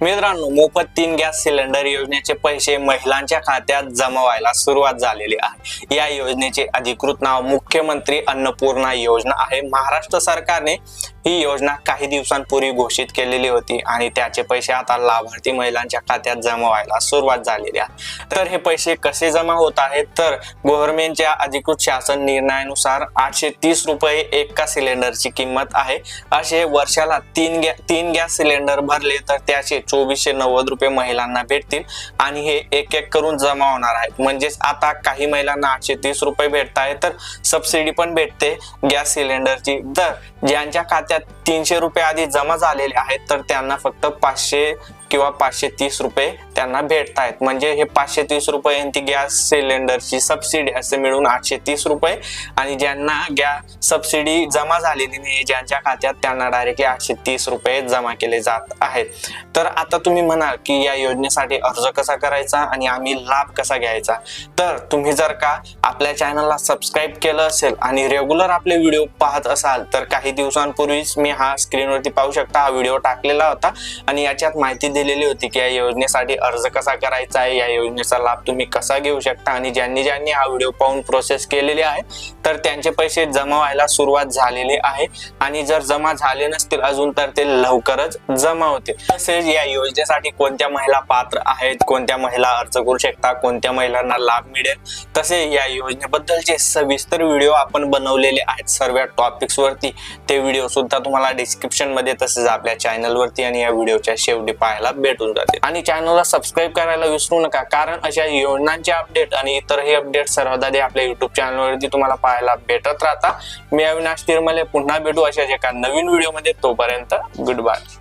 मित्रांनो मोफत तीन गॅस सिलेंडर योजनेचे पैसे महिलांच्या खात्यात जमा व्हायला सुरुवात झालेली आहे. या योजनेचे अधिकृत नाव मुख्यमंत्री अन्नपूर्णा योजना आहे. महाराष्ट्र सरकारने ही योजना काही दिवसांपूर्वी घोषित केलेली होती आणि त्याचे पैसे आता लाभार्थी महिलांच्या खात्यात जमा व्हायला सुरुवात झालेली आहे. तर हे पैसे कसे जमा होत आहेत? तर गव्हर्नमेंटच्या अधिकृत शासन निर्णयानुसार आठशे तीस रुपये एका सिलेंडरची किंमत आहे. असे वर्षाला तीन गॅ तीन गॅस सिलेंडर भरले तर त्याचे चोवीसशे नव्वद रुपये महिलांना भेटतील आणि हे एक एक करून जमा होणार आहेत. म्हणजेच आता काही महिलांना आठशे तीस रुपये भेटत आहे तर सबसिडी पण भेटते गॅस सिलेंडरची. तर ज्यांच्या खात्यात तीनशे रुपये आधी जमा झालेले आहेत तर त्यांना फक्त पाचशे किंवा पाचशे तीस रुपये त्यांना भेटत आहेत. म्हणजे हे पाचशे तीस रुपये आणि ती गॅस सिलेंडरची सबसिडी असे मिळून आठशे तीस रुपये. आणि ज्यांना गॅस सबसिडी जमा झालेली नाही ज्यांच्या खात्यात त्यांना डायरेक्टली आठशे तीस रुपये जमा केले जात आहेत. तर आता तुम्ही म्हणाल की या योजनेसाठी अर्ज कसा करायचा आणि आम्ही लाभ कसा घ्यायचा? तर तुम्ही जर का आपल्या चॅनलला सबस्क्राईब केलं असेल आणि रेग्युलर आपले व्हिडिओ पाहत असाल तर काही दिवसांपूर्वीच मी हा स्क्रीनवरती पाहू शकता. हा व्हिडिओ टाकलेला होता आणि याच्यात माहिती दिलेली होती की या योजनेसाठी अर्ज कसा करायचा आहे या योजनेचा लाभ तुम्ही कसा घेऊ शकता आणि ज्यांनी ज्यांनी हा व्हिडिओ पाहून प्रोसेस केलेली आहे तर त्यांचे पैसे जमा व्हायला सुरुवात झालेली आहे. आणि जर जमा झाले नसतील अजून तर ते लवकरच जमा होतील. तसेच या योजनेसाठी कोणत्या महिला पात्र आहेत कोणत्या महिला अर्ज करू शकता कोणत्या महिलांना लाभ मिळेल? तसे या योजनेबद्दलचे सविस्तर व्हिडिओ आपण बनवलेले आहेत सर्व टॉपिक्स वरती. ते व्हिडिओ सुद्धा तुम्हाला डिस्क्रिप्शनमध्ये तसेच आपल्या चॅनल वरती आणि या व्हिडिओच्या शेवटी पाहायला भेटून जाते आणि चॅनलला सबस्क्राईब करायला विसरू नका कारण अशा योजनांचे अपडेट आणि इतरही अपडेट सर्वदा ते आपल्या युट्यूब चॅनलवरती तुम्हाला पाहायला भेटत राहता मी अविनाश तिरमले पुन्हा भेटू अशाच एका नवीन व्हिडिओमध्ये. तोपर्यंत गुड बाय